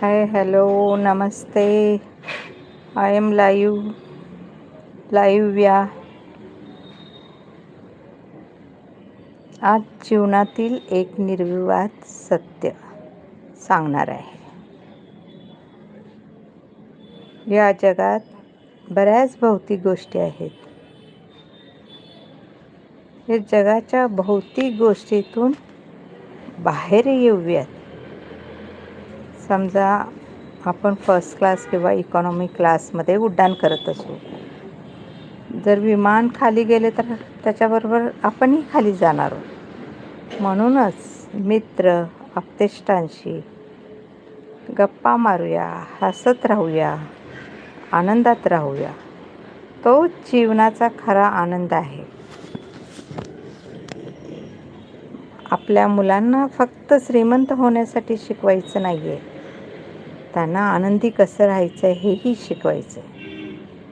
High hello Namaste. I am live live या आज जीवनातील एक निर्विवाद सत्य सांगणार आहे. या जगात बऱ्याच भौतिक गोष्टी आहेत. या जगाच्या भौतिक गोष्टीतून बाहेर येऊयात. समजा आपण फर्स्ट क्लास किंवा इकॉनॉमी क्लासमध्ये उड्डाण करत असू. जर विमान खाली गेले तर त्याच्याबरोबर आपणही खाली जाणार आहोत. म्हणूनच मित्र आप्तेष्टांशी गप्पा मारूया हसत राहूया आनंदात राहूया. तो जीवनाचा खरा आनंद आहे. आपल्या मुलांना फक्त श्रीमंत होण्यासाठी शिकवायचं नाही आहे त्यांना आनंदी कसं राहायचं हेही शिकवायचं.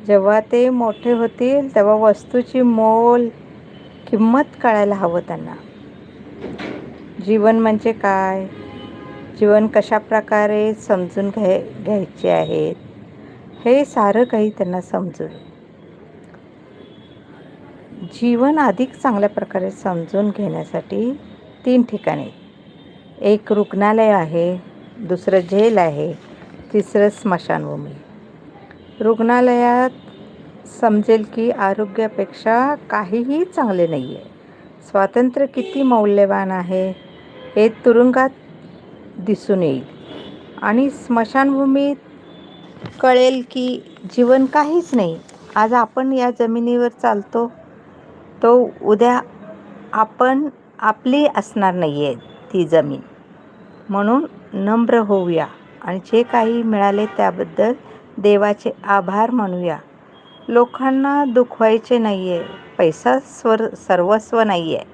जेव्हा ते मोठे होतील तेव्हा वस्तूची मोल किंमत कळायला हवं त्यांना. जीवन म्हणजे काय? जीवन कशा प्रकारे समजून घ्याय घ्यायचे आहेत हे सारं काही त्यांना समजून. जीवन अधिक चांगल्या प्रकारे समजून घेण्यासाठी तीन ठिकाणी. एक रुग्णालय आहे दुसरं जेल आहे तिसरं स्मशानभूमी. रुग्णालयात समजेल की आरोग्यापेक्षा काहीही चांगले नाही आहे स्वातंत्र्य किती मौल्यवान आहे हे तुरुंगात दिसून येईल. आणि स्मशानभूमीत कळेल की जीवन काहीच नाही. आज आपण या जमिनीवर चालतो तो उद्या आपण आपली असणार नाही आहे ती जमीन. म्हणून नम्र होऊया. आणि जे काही मिळाले त्याबद्दल देवाचे आभार म्हणूया लोकांना दुखवायचे नाही आहे पैसा स्वर सर्वस्व नाही आहे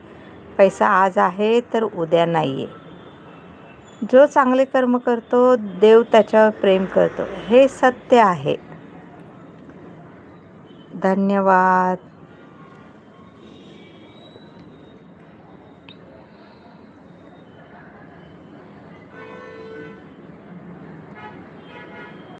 पैसा आज आहे तर उद्या नाही आहे जो चांगले कर्म करतो देव त्याच्यावर प्रेम करतो. हे सत्य आहे. धन्यवाद.